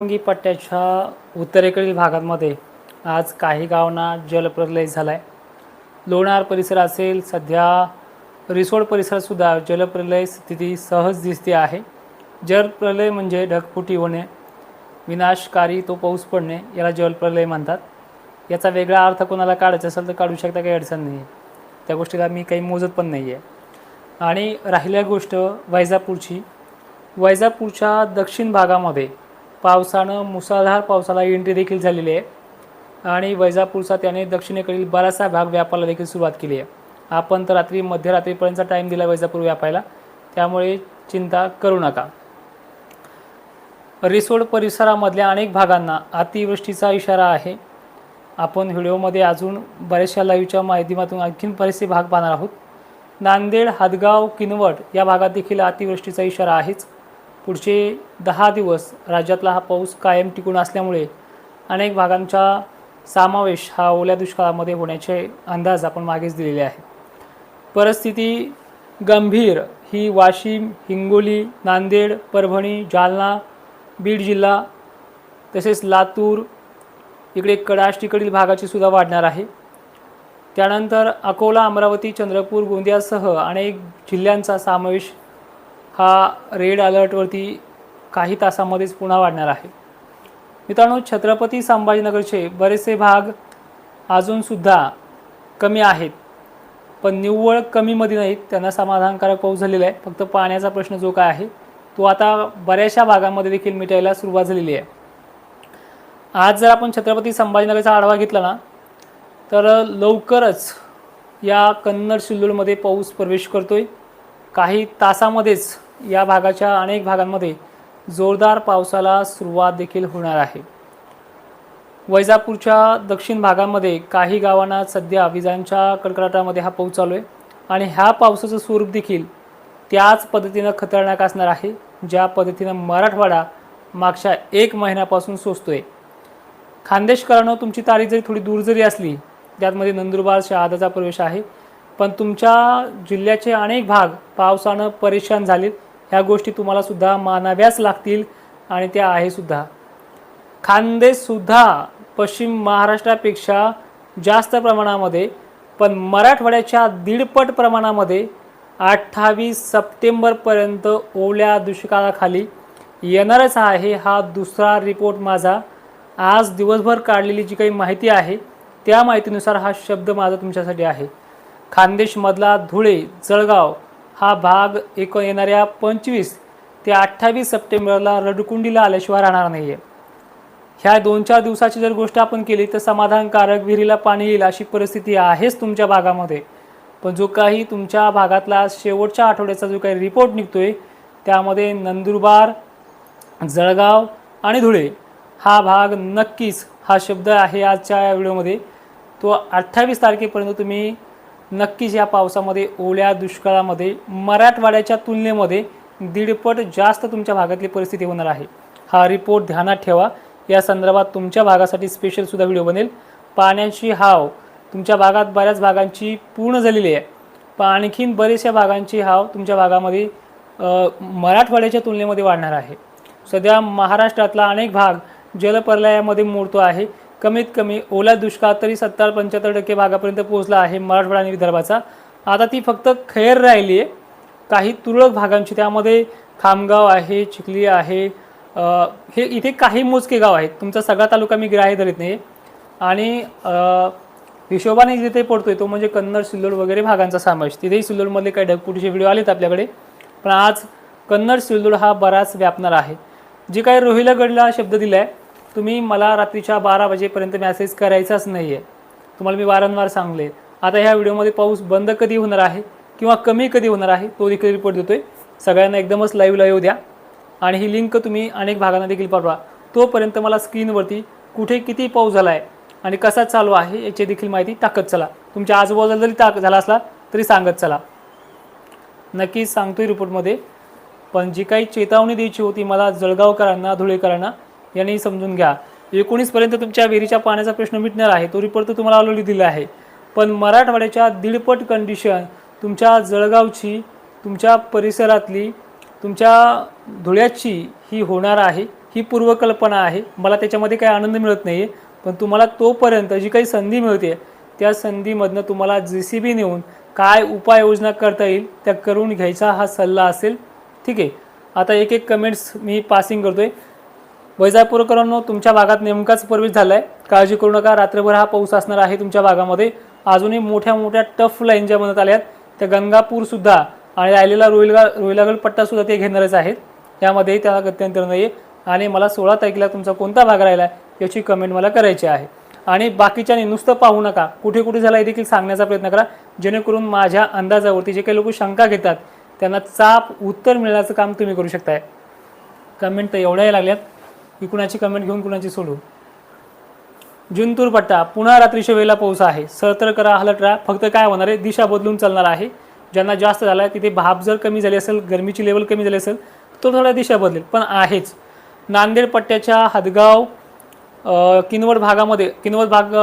परवानगी पट्ट्याच्या उत्तरेकडील भागांमध्ये आज काही गावांना जलप्रलय झाला आहे लोणार परिसर असेल सध्या रिसोड परिसरातसुद्धा जलप्रलय स्थिती सहज दिसते आहे. जलप्रलय म्हणजे ढगफुटी होणे विनाशकारी तो पाऊस पडणे याला जलप्रलय म्हणतात. याचा वेगळा अर्थ कोणाला काढायचा असेल तर काढू शकता काही अडचण नाही आहे त्या गोष्टीला मी काही मोजत पण नाही आहे आणि राहिल्या गोष्ट वैजापूरची. वैजापूरच्या दक्षिण भागामध्ये पावसानं मुसळधार पावसाला एंट्री देखील झालेली आहे. आणि वैजापूरचा त्याने दक्षिणेकडील बराचसा भाग व्यापायला देखील सुरुवात केली आहे. आपण तर रात्री मध्यरात्रीपर्यंतचा टाईम दिला वैजापूर व्यापायला. त्यामुळे चिंता करू नका. रिसोड परिसरामधल्या अनेक भागांना अतिवृष्टीचा इशारा आहे. आपण व्हिडिओमध्ये अजून बऱ्याचशा लाईव्हच्या माध्यमातून आणखीन बरेचसे भाग पाहणार आहोत. नांदेड हादगाव किनवट या भागात देखील अतिवृष्टीचा इशारा आहेच. पुढचे दहा दिवस राज्यातला हा पाऊस कायम टिकून असल्यामुळे अनेक भागांचा समावेश हा ओल्या दुष्काळामध्ये होण्याचे अंदाज आपण मागेच दिलेले आहे परिस्थिती गंभीर ही वाशिम हिंगोली नांदेड परभणी जालना बीड जिल्हा तसेच लातूर इकडे कडाष्टीकडील भागाची सुद्धा वाढणार आहे. त्यानंतर अकोला अमरावती चंद्रपूर गोंदियासह अनेक जिल्ह्यांचा समावेश हा रेड अलर्टवरती काही तासामध्येच पुन्हा वाढणार आहे. मित्रांनो छत्रपती संभाजीनगरचे बरेचसे भाग अजूनसुद्धा कमी आहेत. पण निव्वळ कमीमध्ये नाहीत त्यांना समाधानकारक पाऊस झालेला आहे. फक्त पाण्याचा प्रश्न जो काय आहे तो आता बऱ्याचशा भागांमध्ये देखील मिटायला सुरुवात झालेली आहे. आज जर आपण छत्रपती संभाजीनगरचा आढावा घेतला ना तर लवकरच या कन्नड सिल्लोडमध्ये पाऊस प्रवेश करतोय. काही तासामध्येच या भागाच्या अनेक भागांमध्ये जोरदार पावसाला सुरुवात देखील होणार आहे. वैजापूरच्या दक्षिण भागामध्ये काही गावांना सध्या विजांच्या कडकडाटामध्ये हा पाऊस चालू आहे आणि ह्या पावसाचं स्वरूप देखील त्याच पद्धतीनं खतरनाक असणार आहे ज्या पद्धतीनं मराठवाडा मागच्या एक महिन्यापासून सोचतोय खानदेशकरांनो तुमची तारीख जरी थोडी दूर जरी असली त्यातमध्ये नंदुरबार शहादाचा प्रवेश आहे पण तुमच्या जिल्ह्याचे अनेक भाग पावसानं परेशान झालेत. ह्या गोष्टी तुम्हाला सुद्धा मानाव्याच लागतील आणि त्या आहे सुद्धा. खानदेशसुद्धा पश्चिम महाराष्ट्रापेक्षा जास्त प्रमाणामध्ये पण मराठवाड्याच्या दीडपट प्रमाणामध्ये अठ्ठावीस सप्टेंबरपर्यंत ओल्या दुष्काळाखाली येणारच आहे हा दुसरा रिपोर्ट माझा. आज दिवसभर काढलेली जी काही माहिती आहे त्या माहितीनुसार हा शब्द माझा तुमच्यासाठी आहे. खानदेशमधला धुळे जळगाव हा भाग एक येणाऱ्या पंचवीस ते अठ्ठावीस सप्टेंबरला रडकुंडीला आल्याशिवाय राहणार नाही आहे ह्या दोन चार दिवसाची जर गोष्ट आपण केली तर समाधानकारक विहिरीला पाणी येईल अशी परिस्थिती आहेच तुमच्या भागामध्ये. पण जो काही तुमच्या भागातला शेवटच्या आठवड्याचा जो काही रिपोर्ट निघतो आहे त्यामध्ये नंदुरबार जळगाव आणि धुळे हा भाग नक्कीच हा शब्द आहे आजच्या या व्हिडिओमध्ये. तो अठ्ठावीस तारखेपर्यंत तुम्ही नक्कीच या पावसामध्ये ओल्या दुष्काळामध्ये मराठवाड्याच्या तुलनेमध्ये दीडपट जास्त तुमच्या भागातली परिस्थिती होणार आहे. हा रिपोर्ट ध्यानात ठेवा. या संदर्भात तुमच्या भागासाठी स्पेशलसुद्धा व्हिडिओ बनेल. पाण्याची हाव तुमच्या भागात बऱ्याच भागांची पूर्ण झालेली आहे. पण आणखीन बरेचशा भागांची हाव तुमच्या भागामध्ये मराठवाड्याच्या तुलनेमध्ये वाढणार आहे. सध्या महाराष्ट्रातला अनेक भाग जलप्रलयामध्ये मोडतो आहे. कमीत कमी ओला दुष्काळ तरी सत्तर पंच्याहत्तर टक्के भागापर्यंत पोहोचला आहे मराठवाडा आणि विदर्भाचा. आता ती फक्त खैर राहिली आहे. काही तुरळक भागांची त्यामध्ये खामगाव आहे चिखली आहे हे इथे काही मोजके गाव आहेत. तुमचा सगळा तालुका मी ग्राह्य धरत नाही आणि हिशोबाने जिथे पडतोय तो म्हणजे कन्नड सिल्लोड वगैरे भागांचा समावेश. तिथेही सिल्लोडमधले काही ढगपुटीचे व्हिडिओ आलेत आपल्याकडे. पण आज कन्नड सिल्लोड हा बराच व्यापणार आहे. जे काही रोहिला गडला शब्द दिला आहे तुम्ही मला रात्रीच्या बारा वाजेपर्यंत मॅसेज करायचाच नाही आहे तुम्हाला मी वारंवार सांगले. आता ह्या व्हिडिओमध्ये पाऊस बंद कधी होणार आहे किंवा कमी कधी होणार आहे तो देखील रिपोर्ट देतो आहे सगळ्यांना एकदमच लाईव्हला येऊ द्या. आणि ही लिंक तुम्ही अनेक भागांना देखील पाठवा. तोपर्यंत मला स्क्रीनवरती कुठे किती पाऊस झाला आहे आणि कसा चालू आहे याची देखील माहिती टाकत चला. तुमच्या आजूबाजूला जरी टाक झाला असला तरी सांगत चला. नक्कीच सांगतोय रिपोर्टमध्ये पण जी काही चेतावणी द्यायची होती मला जळगावकरांना धुळेकरांना यांनी समजून घ्या. एकोणीसपर्यंत तुमच्या विहिरीच्या पाण्याचा प्रश्न मिटणार आहे तो रिपोर्ट तर तुम्हाला ऑलरेडी दिला आहे. पण मराठवाड्याच्या दीडपट कंडिशन तुमच्या जळगावची तुमच्या परिसरातली तुमच्या धुळ्याची ही होणार आहे ही पूर्वकल्पना आहे. मला त्याच्यामध्ये काही आनंद मिळत नाही आहे पण तुम्हाला तोपर्यंत जी काही संधी मिळते त्या संधीमधनं तुम्हाला जे सी बी नेऊन काय उपाययोजना करता येईल त्या करून घ्यायचा हा सल्ला असेल. ठीक आहे. आता एक एक कमेंट्स मी पासिंग करतो आहे वैजापूरकरांनो तुमच्या भागात नेमकाच प्रवेश झाला आहे काळजी करू नका रात्रभर हा पाऊस असणार आहे तुमच्या भागामध्ये. अजूनही मोठ्या मोठ्या टफ लाईन ज्या बनत आहेत त्या गंगापूरसुद्धा आणि राहिलेला रोहिलगा रोहिलागड पट्टासुद्धा ते घेणारच आहेत. त्यामध्येही त्याला गत्यंतर नाही आहे. आणि मला सोळा तारखेला तुमचा कोणता भाग राहिला आहे याची कमेंट मला करायची आहे. आणि बाकीच्याने नुसतं पाहू नका. कुठे कुठे झाला हे देखील सांगण्याचा प्रयत्न करा. जेणेकरून माझ्या अंदाजावरती जे काही लोक शंका घेतात त्यांना चाप उत्तर मिळण्याचं काम तुम्ही करू शकताय. कमेंट तर एवढ्याही लागल्यात. की कुणाची कमेंट घेऊन कुणाची सोडू? जिंतूर पट्टा पुन्हा रात्रीच्या वेळेला पाऊस आहे. सतर्क करा हलट राहा. फक्त काय होणार आहे? दिशा बदलून चालणार आहे. ज्यांना जास्त झाला आहे तिथे भाप जर कमी झाली असेल गरमीची लेवल कमी झाली असेल तो थोडा दिशा बदलेल. पण आहेच. नांदेड पट्ट्याच्या हदगाव किनवट भागामध्ये किनवट भाग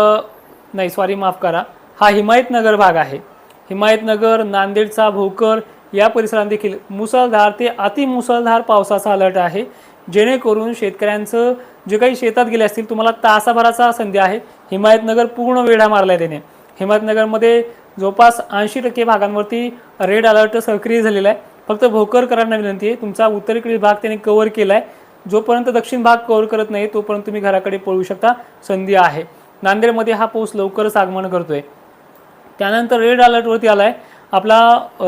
नाही सॉरी माफ करा. हा हिमायतनगर भाग आहे. हिमायतनगर नांदेडचा भोकर या परिसरात देखील मुसळधार ते अतिमुसळधार पावसाचा अलर्ट आहे. जेणेकरून शेतकऱ्यांचं जे काही शेतात गेले असतील तुम्हाला तासाभराचा संधी आहे. हिमायतनगर पूर्ण वेढा मारला आहे त्याने. हिमायतनगरमध्ये जवळपास ऐंशी टक्के भागांवरती रेड अलर्ट सक्रिय झालेला आहे. फक्त भोकरकरांना विनंती आहे तुमचा उत्तरेकडील भाग त्याने कव्हर केला आहे जोपर्यंत दक्षिण भाग कव्हर करत नाही तोपर्यंत तुम्ही घराकडे पळू शकता. संधी आहे. नांदेडमध्ये हा पाऊस लवकरच आगमन करतोय. त्यानंतर रेड अलर्टवरती आला आहे आपला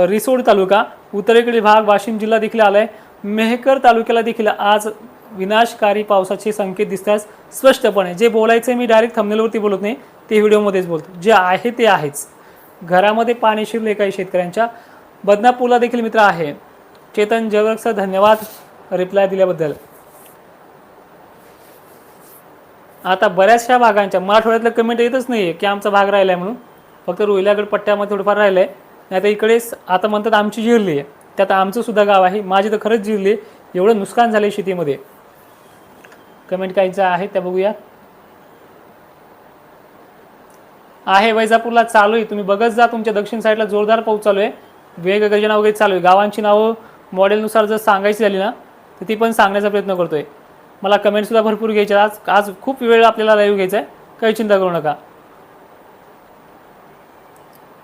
रिसोड तालुका. उत्तरेकडील भाग वाशिम जिल्हा देखील आला आहे मेहकर तालुक्याला देखील आज विनाशकारी पावसाचे संकेत दिसतात स्पष्टपणे जे बोलायचं मी डायरेक्ट थंबनेलवरती बोलत नाही ते व्हिडिओमध्येच बोलतो. जे आहे ते आहेच. घरामध्ये पाणी शिरले काही शेतकऱ्यांच्या. बदनापूरला देखील मित्र आहे. चेतन जवळ सर धन्यवाद रिप्लाय दिल्याबद्दल. आता बऱ्याचशा भागांच्या मराठवाड्यातलं कमेंट येतच नाही आहे की आमचा भाग राहिला आहे म्हणून. फक्त रोहिलागड पट्ट्यामध्ये थोडंफार राहिलं आहे नाही तर इकडेच आता म्हणतात आमची जिरली आहे त्यात आमचं सुद्धा गाव आहे. माझी तर खरंच जिरली एवढं नुकसान झालं शेतीमध्ये. कमेंट काहीचं आहे त्या बघूया. आहे वैजापूरला चालू आहे तुम्ही बघत जा तुमच्या दक्षिण साईडला जोरदार पाऊस चालू आहे. वेगगर्जना वगैरे चालू आहे. गावांची नावं मॉडेलनुसार जर सांगायची झाली ना तर ती पण सांगण्याचा प्रयत्न करतोय. मला कमेंटसुद्धा भरपूर घ्यायचे आज आज खूप वेळ आपल्याला लाईव्ह घ्यायचा आहे. काही चिंता करू नका.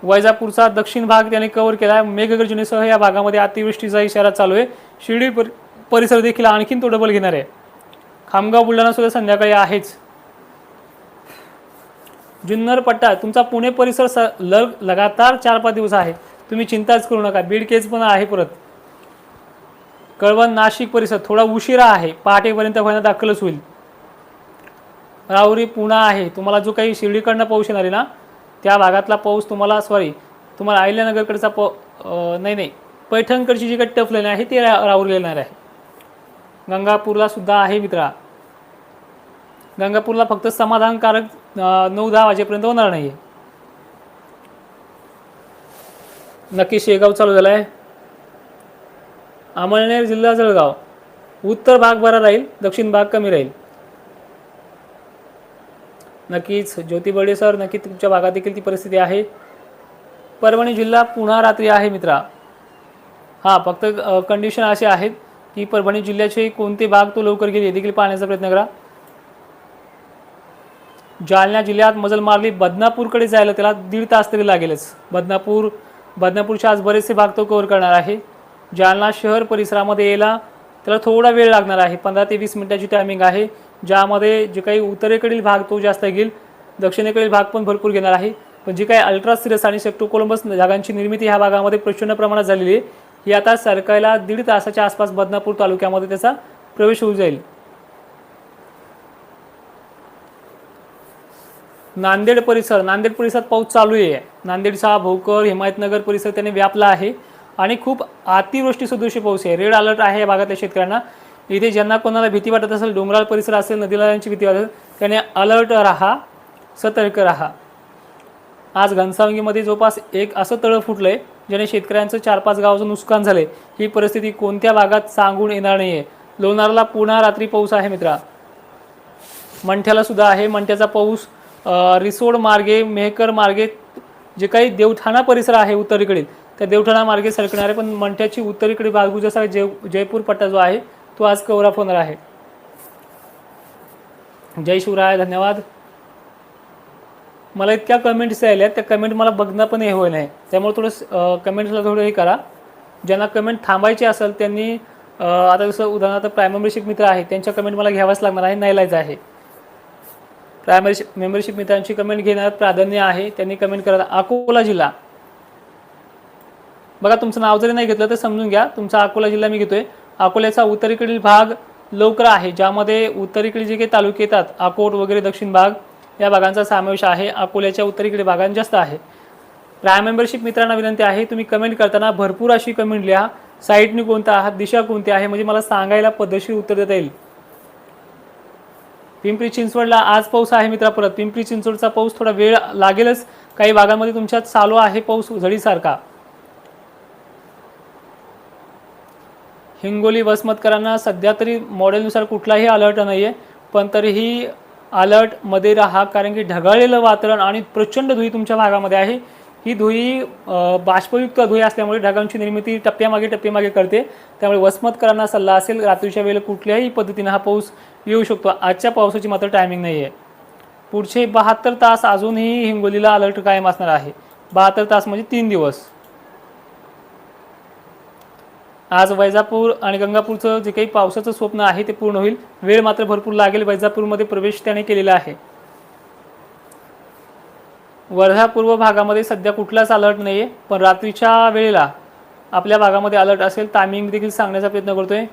वैजापूरचा दक्षिण भाग त्याने कव्हर केला. आहे मेघगर्जनेसह या भागामध्ये अतिवृष्टीचा इशारा चालू आहे. शिर्डी पर परिसर देखील आणखीन तो डबल घेणार आहे. खामगाव बुलढाणा सुद्धा संध्याकाळी आहेच. जुन्नर पट्टा तुमचा पुणे परिसर स लग लगातार चार पाच दिवस आहे. तुम्ही चिंताच करू नका. बीड केज पण आहे परत. कळवण नाशिक परिसर थोडा उशिरा आहे. पहाटेपर्यंत व्हायला दाखलच होईल. राहुरी पुणा आहे. तुम्हाला जो काही शिर्डीकडनं पाऊस येणार आहे ना त्या भागातला पाऊस तुम्हाला सॉरी तुम्हाला अहिल्यानगरकडचा प नाही नाही पैठणकडची जी काही टफ लाईन आहे ती रा राहुरीला आहे. गंगापूरला सुद्धा आहे मित्रा. गंगापूरला फक्त समाधानकारक नऊ दहा वाजेपर्यंत होणार नाही आहे नक्की शेगाव चालू झाला आहे अमळनेर जिल्हा जळगाव. उत्तर भाग बरा राहील दक्षिण भाग कमी राहील. नक्कीच ज्योती सर नक्की तुमच्या भागात देखील ती परिस्थिती आहे. परभणी जिल्हा पुन्हा रात्री आहे मित्रा. हां फक्त कंडिशन असे आहेत की परभणी जिल्ह्याचे कोणते भाग तो लवकर गेले देखील पाहण्याचा प्रयत्न करा. जालना जिल्ह्यात मजल मारली बदनापूरकडे जायला त्याला दीड तास तरी लागेलच. बदनापूर बदनापूरचे आज बरेचसे भाग तो कव्हर करणार आहे. जालना शहर परिसरामध्ये यायला त्याला थोडा वेळ लागणार आहे. पंधरा ते वीस मिनिटाची टायमिंग आहे. ज्यामध्ये जे काही उत्तरेकडील भाग तो जास्त घेईल दक्षिणेकडील भाग पण भरपूर घेणार आहे. पण जी काही अल्ट्रा सिरस आणि सेक्टो कोलंबस जागांची निर्मिती ह्या भागामध्ये प्रचंड प्रमाणात झालेली आहे. ही आता सरकायला दीड तासाच्या आसपास बदनापूर तालुक्यामध्ये त्याचा प्रवेश होऊ जाईल. नांदेड परिसर नांदेड परिसरात पाऊस चालू आहे. नांदेडचा भोकर हिमायतनगर परिसर त्याने व्यापला आहे. आणि खूप अतिवृष्टी सदृशी पाऊस आहे. रेड अलर्ट आहे या भागातल्या शेतकऱ्यांना. इथे ज्यांना कोणाला भीती वाटत असेल डोंगराळ परिसर असेल नदीलाची भीती वाटत असेल त्याने अलर्ट राहा सतर्क राहा. आज घनसावंगीमध्ये जवळपास एक असं तळं फुटलं आहे ज्याने शेतकऱ्यांचं चार पाच गावाचं नुकसान झालं आहे ही परिस्थिती कोणत्या भागात सांगून येणार नाही आहे लोणारला पुन्हा रात्री पाऊस आहे मित्रा. मंठ्याला सुद्धा आहे. मंठ्याचा पाऊस रिसोड मार्गे मेहकर मार्गे जे काही देवठाणा परिसर आहे उत्तरेकडील त्या देवठाणा मार्गे सरकणार आहे पण मंठ्याची उत्तरेकडील बाजू जसा जय जयपूर पट्टा जो आहे तो आज कव्हर अप होणार आहे. जय शिवराय धन्यवाद. मला इतक्या कमेंट्स आल्या त्या कमेंट मला बघणं पण हे होय नाही त्यामुळे थोडं कमेंट्सला थोडं हे करा. ज्यांना कमेंट थांबायची असेल त्यांनी आता जसं उदाहरणार्थ प्रायमरी मेंबरशिप मित्र आहे त्यांच्या कमेंट मला घ्यावाच लागणार आहे नाही लायचं आहे. प्रायमरी मेंबरशिप मित्रांची कमेंट घेण्यात प्राधान्य आहे त्यांनी कमेंट करा अकोला जिल्हा. बघा तुमचं नाव जरी नाही घेतलं तर समजून घ्या. तुमचा अकोला जिल्हा मी घेतोय. अकोल्याचा उत्तरेकडील भाग लवकर आहे ज्यामध्ये उत्तरेकडील जे काही तालुके येतात अकोट वगैरे दक्षिण भाग या भागांचा समावेश आहे. अकोल्याच्या उत्तरेकडील भागांत जास्त आहे. प्राईम मेंबरशिप मित्रांना विनंती आहे तुम्ही कमेंट करताना भरपूर अशी कमेंट लिहा. साईटने कोणता आहात दिशा कोणती आहे म्हणजे मला सांगायला पद्धतशीर उत्तर देता येईल. पिंपरी चिंचवडला आज पाऊस आहे मित्रा परत पिंपरी चिंचवडचा पाऊस थोडा वेळ लागेलच. काही भागामध्ये तुमच्यात चालू आहे पाऊस झडीसारखा. हिंगोली वसमतकरांना सध्या तरी मॉडेलनुसार कुठलाही अलर्ट नाही आहे पण तरीही अलर्टमध्ये राहा कारण की ढगाळलेलं वातावरण आणि प्रचंड धुई तुमच्या भागामध्ये आहे. ही धुई बाष्पयुक्त धुई असल्यामुळे ढगांची निर्मिती टप्प्यामागे टप्प्यामागे करते. त्यामुळे वसमतकरांना सल्ला असेल रात्रीच्या वेळेला कुठल्याही पद्धतीनं हा पाऊस येऊ शकतो. आजच्या पावसाची मात्र टायमिंग नाही आहे पुढचे बहात्तर तास अजूनही हिंगोलीला अलर्ट कायम असणार आहे. बहात्तर तास म्हणजे तीन दिवस. आज वैजापूर आणि गंगापूरचं जे काही पावसाचं स्वप्न आहे ते पूर्ण होईल. वेळ मात्र भरपूर लागेल. वैजापूरमध्ये प्रवेश त्याने केलेला आहे. वर्धा पूर्व भागामध्ये सध्या कुठलाच अलर्ट नाही आहे पण रात्रीच्या वेळेला आपल्या भागामध्ये अलर्ट असेल टायमिंग देखील सांगण्याचा प्रयत्न करतोय.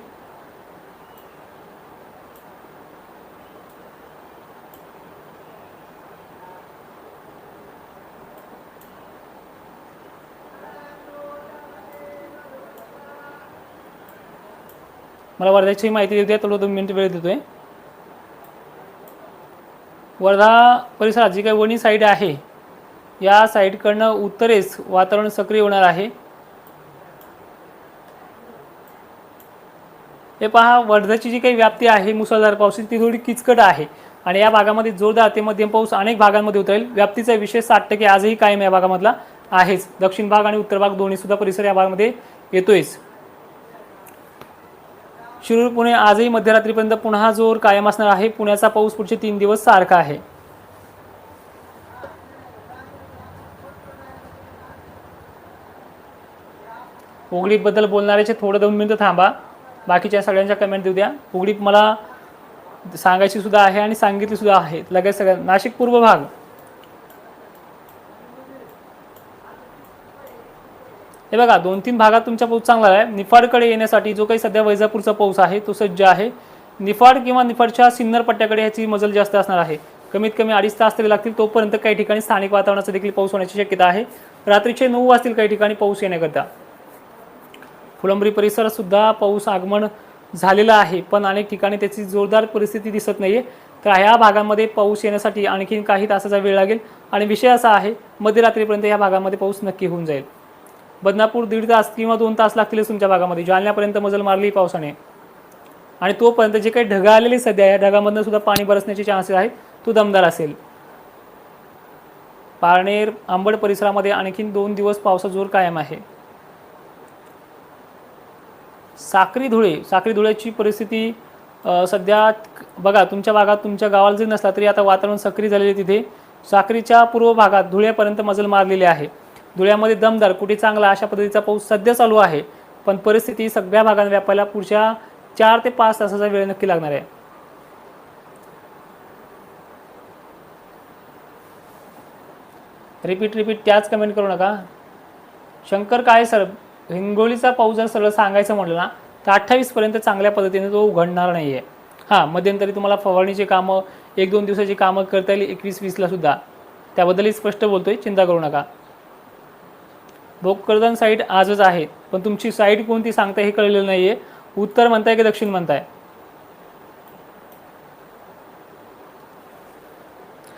मला वर्ध्याची माहिती देऊ द्या थोडं दोन मिनिट वेळ देतोय. वर्धा परिसरात जी काही वणी साईड आहे या साईडकडनं उत्तरेस वातावरण सक्रिय होणार आहे. हे पहा वर्ध्याची जी काही व्याप्ती आहे मुसळधार पावसाची ती थोडी किचकट आहे. आणि या भागामध्ये जोरदार ते मध्यम पाऊस अनेक भागांमध्ये उतरेल व्याप्तीचा विशेष साठ टक्के आजही कायम या भागामधला आहेच. दक्षिण भाग आणि उत्तर भाग दोन्ही सुद्धा परिसर या भागामध्ये येतोयच. शिरूर पुणे आजही मध्यरात्रीपर्यंत पुन्हा जोर कायम असणार आहे. पुण्याचा पाऊस पुढचे तीन दिवस सारखा आहे. उघडीपबद्दल बोलणाऱ्याचे थोडं दोन मिनिटं थांबा. बाकीच्या सगळ्यांच्या कमेंट देऊ द्या. उघडीप मला सांगायची सुद्धा आहे आणि सांगितली सुद्धा आहे. लगेच सगळ्या नाशिक पूर्व भाग. हे बघा दोन तीन भागात तुमचा पाऊस चांगला आहे. निफाडकडे येण्यासाठी जो काही सध्या वैजापूरचा पाऊस आहे तो सज्ज आहे. निफाड किंवा निफाडच्या सिन्नर पट्ट्याकडे ह्याची मजल जास्त असणार आहे. कमीत कमी अडीच तास तरी लागतील तोपर्यंत काही ठिकाणी स्थानिक वातावरणाचा देखील पाऊस होण्याची शक्यता आहे. रात्रीचे नऊ वाजतील काही ठिकाणी पाऊस येण्याकरता. फुलंबरी परिसरात सुद्धा पाऊस आगमन झालेला आहे पण अनेक ठिकाणी त्याची जोरदार परिस्थिती दिसत नाही आहे तर ह्या भागामध्ये पाऊस येण्यासाठी आणखीन काही तासाचा वेळ लागेल. आणि विषय असा आहे मध्यरात्रीपर्यंत या भागामध्ये पाऊस नक्की होऊन जाईल. बदनापूर दीड तास किंवा दोन तास लागतीलच तुमच्या भागामध्ये. जालन्यापर्यंत मजल मारली पावसाने. आणि तोपर्यंत जे काही ढगा आलेले सध्या या ढगामधनं सुद्धा पाणी बरसण्याचे चान्सेस आहेत तो दमदार असेल. पारनेर आंबड परिसरामध्ये आणखीन दोन दिवस पावसा जोर कायम आहे. साक्री धुळे साक्री धुळ्याची परिस्थिती सध्या बघा तुमच्या भागात तुमच्या गावाला जरी नसला तरी आता वातावरण सक्रिय झालेले आहे तिथे. साक्रीच्या पूर्व भागात धुळ्यापर्यंत मजल मारलेली आहे. धुळ्यामध्ये दमदार कुठे चांगला अशा पद्धतीचा पाऊस सध्या चालू आहे. पण परिस्थिती सगळ्या भागांना व्यापायला पुढच्या चार ते पाच तासाचा वेळ नक्की लागणार आहे. रिपीट रिपीट त्याच कमेंट करू नका. शंकर काय सर हिंगोलीचा पाऊस जर सरळ सांगायचं म्हटलं ना तर अठ्ठावीसपर्यंत चांगल्या पद्धतीने तो उघडणार नाही आहे हां मध्यंतरी तुम्हाला फवारणीची कामं एक दोन दिवसाची कामं करता येईल एकवीस वीसला सुद्धा. त्याबद्दलही स्पष्ट बोलतोय चिंता करू नका. भोकरदन साईट आजच आहे. पण तुमची साईट कोणती सांगताय हे कळलेलं नाही आहे उत्तर म्हणताय की दक्षिण म्हणताय?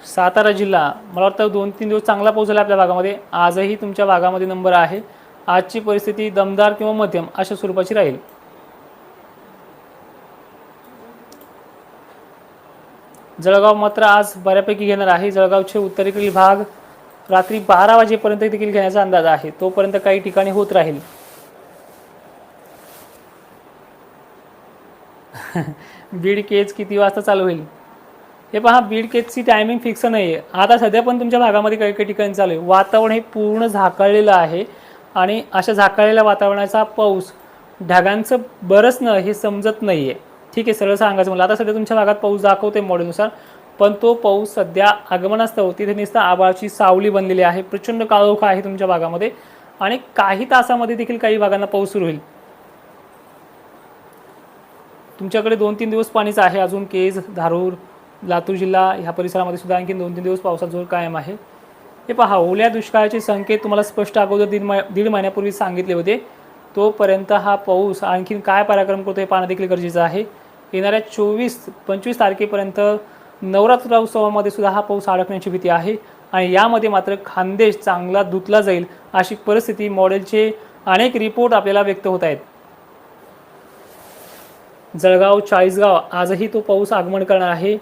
सातारा जिल्हा. मला वाटतं दोन तीन दिवस चांगला पाऊस झाला आपल्या भागामध्ये. आजही तुमच्या भागामध्ये नंबर आहे. आजची परिस्थिती दमदार किंवा मध्यम अशा स्वरूपाची राहील. जळगाव मात्र आज बऱ्यापैकी घेणार आहे. जळगावचे उत्तरेकडील भाग रात्री बारा वाजेपर्यंत देखील घेण्याचा अंदाज आहे. तोपर्यंत काही ठिकाणी होत राहील. बीड केज किती वाजता चालू होईल? हे पहा बीड केजची टायमिंग फिक्स नाही आहे आता सध्या पण तुमच्या भागामध्ये काही काही ठिकाणी चालू आहे. वातावरण हे पूर्ण झाकळलेलं आहे आणि अशा झाकळलेल्या वातावरणाचा पाऊस ढगांचं बरंच न हे समजत नाही आहे ठीक आहे सरळ सांगायचं मला आता सध्या तुमच्या भागात पाऊस दाखवते मॉडेलनुसार पण तो पाऊस सध्या आगमनास्तव तिथे नुसतं आबाळची सावली बनलेली आहे. प्रचंड काळोख आहे तुमच्या भागामध्ये. आणि काही तासामध्ये देखील काही भागांना पाऊस सुरू होईल. तुमच्याकडे दोन तीन दिवस पाणीच आहे. अजून केज धारूर लातूर जिल्हा ह्या परिसरामध्ये सुद्धा आणखी दोन तीन दिवस पावसाचा जोर कायम आहे. हे पहा ओल्या दुष्काळाचे संकेत तुम्हाला स्पष्ट अगोदर दीड मै दीड महिन्यापूर्वी सांगितले होते. तोपर्यंत हा पाऊस आणखीन काय पराक्रम करतो हे पाहणं देखील गरजेचं आहे. येणाऱ्या चोवीस पंचवीस तारखेपर्यंत नवरात्र उत्सवामध्ये सुद्धा हा पाऊस अडकण्याची भीती आहे आणि यामध्ये मात्र खानदेश चांगला धुतला जाईल अशी परिस्थिती मॉडेलचे अनेक रिपोर्ट आपल्याला व्यक्त होत आहेत. जळगाव चाळीसगाव आजही तो पाऊस आगमन करणार आहे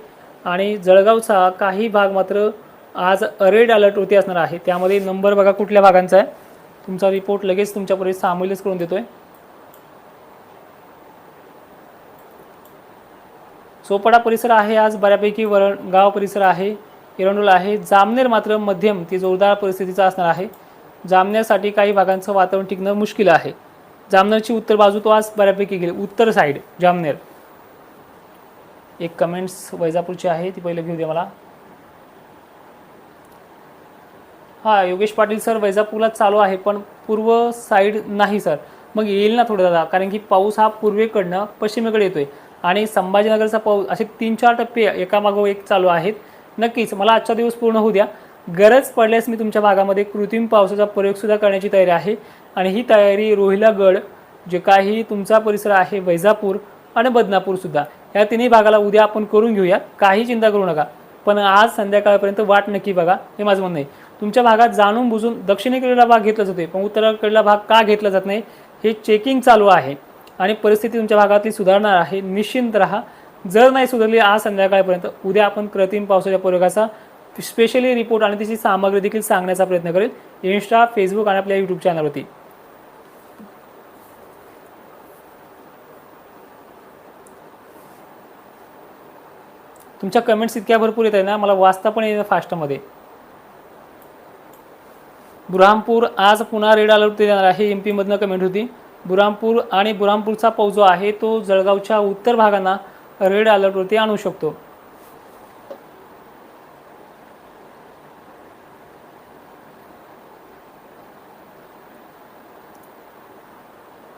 आणि जळगावचा काही भाग मात्र आज रेड अलर्टवरती असणार आहे. त्यामध्ये नंबर बघा कुठल्या भागांचा आहे. तुमचा रिपोर्ट लगेच तुमच्यापर्यंत सामोलेच करून देतो आहे चोपडा परिसर आहे आज बऱ्यापैकी वरण गाव परिसर आहे एरंडोल आहे. जामनेर मात्र मध्यम ती जोरदार परिस्थितीचा असणार आहे. जामनेरसाठी काही भागांचं वातावरण टिकणं मुश्किल आहे. जामनेरची उत्तर बाजू तो आज बऱ्यापैकी गेली. उत्तर साईड जामनेर. एक कमेंट्स वैजापूरची आहे ती पहिले घेऊ दे मला. हा योगेश पाटील सर वैजापूरला चालू आहे पण पूर्व साईड नाही सर. मग येईल ना थोडं दादा कारण की पाऊस हा पूर्वेकडनं पश्चिमेकडे येतोय. आणि संभाजीनगरचा पाऊस असे तीन चार टप्पे एकामागो एक चालू आहेत. नक्कीच मला आजचा दिवस पूर्ण होऊ द्या. गरज पडल्यास मी तुमच्या भागामध्ये कृत्रिम पावसाचा प्रयोगसुद्धा करण्याची तयारी आहे. आणि ही तयारी रोहिलागड जे काही तुमचा परिसर आहे वैजापूर आणि बदनापूरसुद्धा या तिन्ही भागाला उद्या आपण करून घेऊया. काही चिंता करू नका. पण आज संध्याकाळपर्यंत वाट नक्की बघा. हे माझं म्हणणं आहे. तुमच्या भागात जाणून बुजून दक्षिणेकडला भाग घेतला जातोय पण उत्तराकडला भाग का घेतला जात नाही हे चेकिंग चालू आहे. आणि परिस्थिती तुमच्या भागातली सुधारणार आहे. निश्चिंत राहा. जर नाही सुधारली आज संध्याकाळपर्यंत उद्या आपण कृत्रिम पावसाच्या प्रयोगाचा स्पेशली रिपोर्ट आणि त्याची सामग्री देखील सांगण्याचा प्रयत्न करेल. इन्स्टा फेसबुक आणि आपल्या यूट्यूब चॅनलवरती तुमच्या कमेंट्स इतक्या भरपूर येत आहे ना मला वाचता पण येईल फास्टमध्ये बुरहामपूर आज पुन्हा रेड अलर्ट देणार आहे. एम पीमधनं कमेंट होती. बुरामपूर आणि बुरामपूरचा पाऊस जो आहे तो जळगावच्या उत्तर भागांना रेड अलर्टवरती आणू शकतो.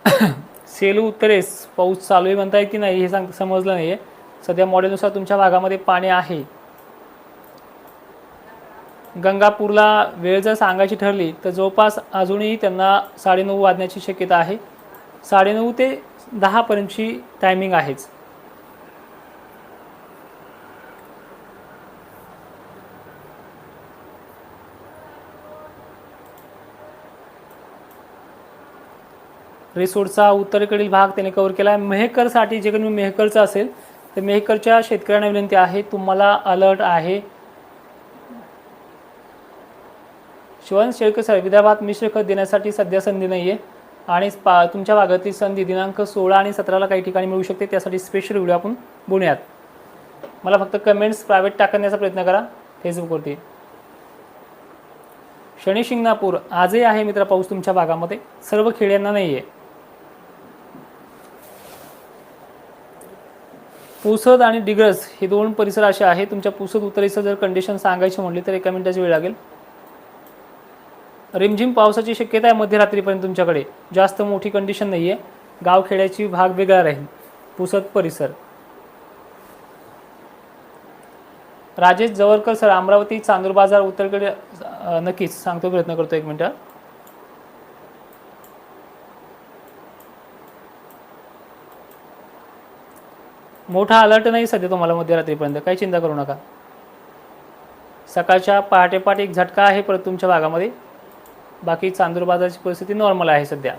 सेलू उत्तरेस पाऊस चालू आहे म्हणताय की नाही हे सांग समजलं नाही आहे सध्या मॉडेलनुसार तुमच्या भागामध्ये पाणी आहे. गंगापूरला वेळ जर सांगायची ठरली तर जवळपास अजूनही त्यांना साडेनऊ वाजण्याची शक्यता आहे. साडेनऊ ते दहापर्यंतची टायमिंग आहेच. रिसोर्टचा उत्तरेकडील भाग त्याने कवर केला आहे मेहकरसाठी जे काही मेहकरचं असेल तर मेहकरच्या शेतकऱ्यांना विनंती आहे तुम्हाला अलर्ट आहे. शिवन शेळकर सर विदर्भात मिश्र खत देण्यासाठी सध्या संधी नाही आहे आणि पा तुमच्या भागातली संधी दिनांक सोळा आणि सतराला काही ठिकाणी मिळू शकते त्यासाठी स्पेशल व्हिडिओ आपण बोलूयात मला फक्त कमेंट्स प्रायव्हेट टाकण्याचा प्रयत्न करा फेसबुकवरती शनी शिंगणापूर आजही आहे मित्र पाऊस तुमच्या भागामध्ये सर्व खेड्यांना नाही आहे पुसद आणि डिग्रज हे दोन परिसर असे आहे तुमच्या पुसद उत्तरेचं जर कंडिशन सांगायची म्हटली तर एका मिनिटाची वेळ लागेल. रिमझिम पावसाची शक्यता आहे मध्यरात्रीपर्यंत तुमच्याकडे. जास्त मोठी कंडिशन नाही आहे गावखेड्याची भाग वेगळा राहील. पुसद परिसर. राजेश जवळकर सर अमरावती चांदूर बाजार उत्तरकडे नक्कीच सांगतो प्रयत्न करतो एक मिनटं. मोठा अलर्ट नाही सध्या तुम्हाला मध्यरात्रीपर्यंत. काही चिंता करू नका. सकाळच्या पहाटे एक झटका आहे परत तुमच्या भागामध्ये. बाकी चांदूर बाजाराची परिस्थिती नॉर्मल आहे सध्या.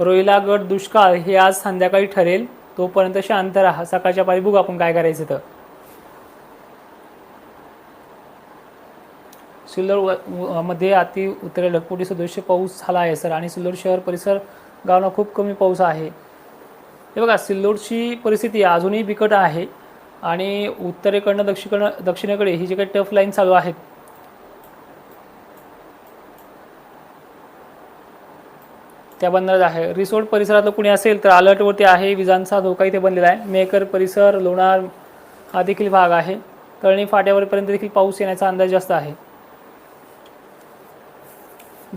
रोहिला गट दुष्काळ हे आज संध्याकाळी ठरेल तोपर्यंत शांत राहा. सकाळच्या पारी बघू आपण काय करायचं तर सिल्लोड व- मध्ये अति उत्तरे ढगफुटी सदृश्य पाऊस झाला आहे सर. आणि सिल्लोड शहर परिसर गावांना खूप कमी पाऊस आहे. हे बघा सिल्लोडची परिस्थिती अजूनही बिकट आहे. आणि उत्तरेकडनं दक्षिणकडनं दक्षिणेकडे ही जी काही टफ लाईन चालू आहेत त्या बनणार आहे. रिसोर्ट परिसरातलं कुणी असेल तर अलर्टवरती आहे. विजांचा धोका इथे बनलेला आहे. मेकर परिसर लोणार हा देखील भाग आहे. तळणी फाट्यावरपर्यंत देखील पाऊस येण्याचा अंदाज जास्त आहे.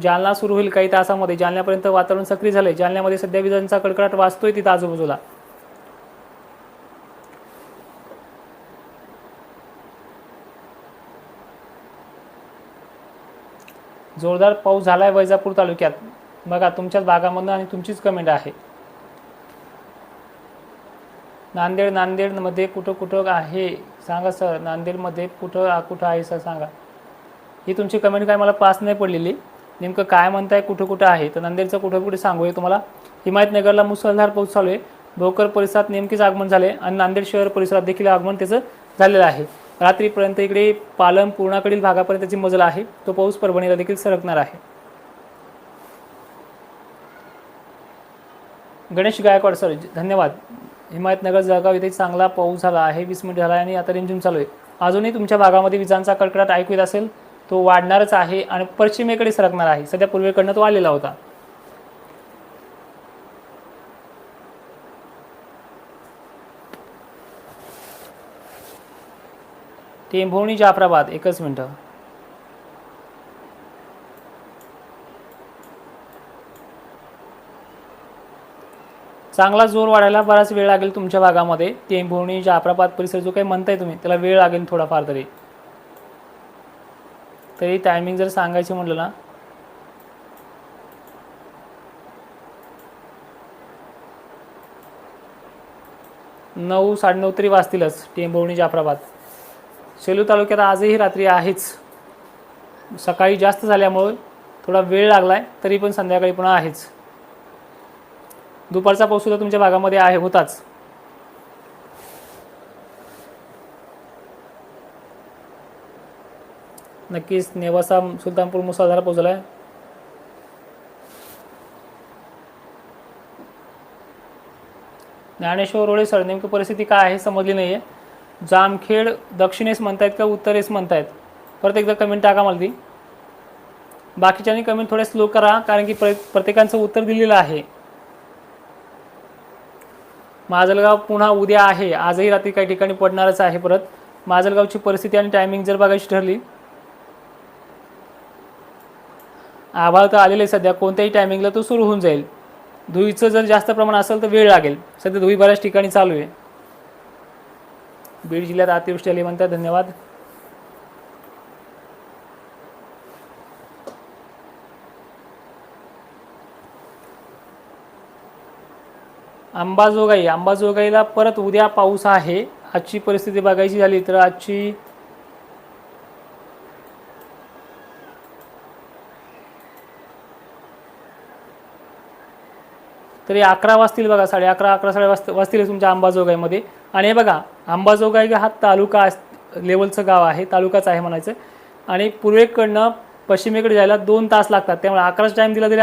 जालना सुरू होईल काही तासामध्ये. जालन्यापर्यंत वातावरण सक्रिय झाले जालन्यामध्ये सध्या विजांचा कडकडाट वाचतोय तिथं आजूबाजूला. जोरदार पाऊस झालाय वैजापूर तालुक्यात. बघा तुमच्याच भागामधनं आणि तुमचीच कमेंट आहे. नांदेड नांदेडमध्ये कुठं कुठं आहे? सांगा सर नांदेडमध्ये कुठं कुठं आहे सर सांगा. ही तुमची कमेंट काय? मला पास नाही पडलेली. नेमकं काय म्हणताय कुठं कुठं आहे? तर नांदेडचं कुठं कुठे सांगूया तुम्हाला. हिमायतनगरला मुसळधार पाऊस चालू आहे. भोकर परिसरात नेमकेच आगमन झाले आणि नांदेड शहर परिसरात देखील आगमन त्याचं झालेलं आहे. रात्रीपर्यंत इकडे पालम पूर्णाकडील भागापर्यंत त्याची मजल आहे तो पाऊस परभणीला देखील सरकणार आहे. गणेश गायकवाड सर धन्यवाद. हिमायतनगर जळगाव इथे चांगला पाऊस झाला आहे वीस मिनिट झाला आहे आणि आता रिमझिम चालू आहे. अजूनही तुमच्या भागामध्ये विजांचा कडकडाट ऐकू येत असेल तो वाढणारच आहे आणि पश्चिमेकडे सरकणार आहे. सध्या पूर्वेकडनं तो आलेला होता. टेंभोणी जाफराबाद एकच मिनटं. चांगला जोर वाढायला बराच वेळ लागेल तुमच्या भागामध्ये. टेंभोणी जाफराबाद परिसर जो काही म्हणताय तुम्ही त्याला वेळ लागेल थोडाफार तरी. तरी टायमिंग जर सांगायचं म्हटलं ना. नऊ साडेनऊ तरी वाजतीलच टेंभोणी जाफराबाद. सेलू तालुक्यात आजही रात्री आहेच. सकाळी जास्त झाल्यामुळे थोडा वेळ लागलाय तरी पण संध्याकाळी पुन्हा आहेच. दुपारचा पाऊस सुद्धा तुमच्या भागामध्ये आहे होताच. नक्कीच नेवासा सुलतानपूर मुसळधार आहे ज्ञानेश्वर रोळे सर नेमकी परिस्थिती काय आहे समजली नाही आहे जामखेड दक्षिणेस म्हणतायत का उत्तरेस म्हणतायत? परत एकदा कमेंट टाका मला ती. बाकीच्यांनी कमेंट थोडे स्लो करा कारण की प्र प्रत्येकाचं उत्तर दिलेलं आहे. माजलगाव पुन्हा उद्या आहे. आजही रात्री काही ठिकाणी पडणारच आहे परत. माजलगावची परिस्थिती आणि टायमिंग जर बघायची ठरली. आभाळ तर आलेले आहे सध्या. कोणत्याही टायमिंगला तो सुरू होऊन जाईल. धुईचं जर जास्त प्रमाण असेल तर वेळ लागेल. सध्या धुई बऱ्याच ठिकाणी चालू आहे. बीड जिल्ह्यात अतिवृष्टी आली म्हणतात. धन्यवाद. अंबाजोगाई. अंबाजोगाईला परत उद्या पाऊस आहे. आजची परिस्थिती बघायची झाली तर आजची तरी अकरा वाजतील बघा साडे अकरा अकरा साडे वाजता वाजतील तुमच्या अंबाजोगाईमध्ये. आणि हे बघा अंबाजोगाई हा तालुका लेवलचं गाव आहे तालुकाच आहे म्हणायचं. आणि पूर्वेकडनं पश्चिमेकडे जायला दोन तास लागतात. त्यामुळे अकराच टाईम दिला तरी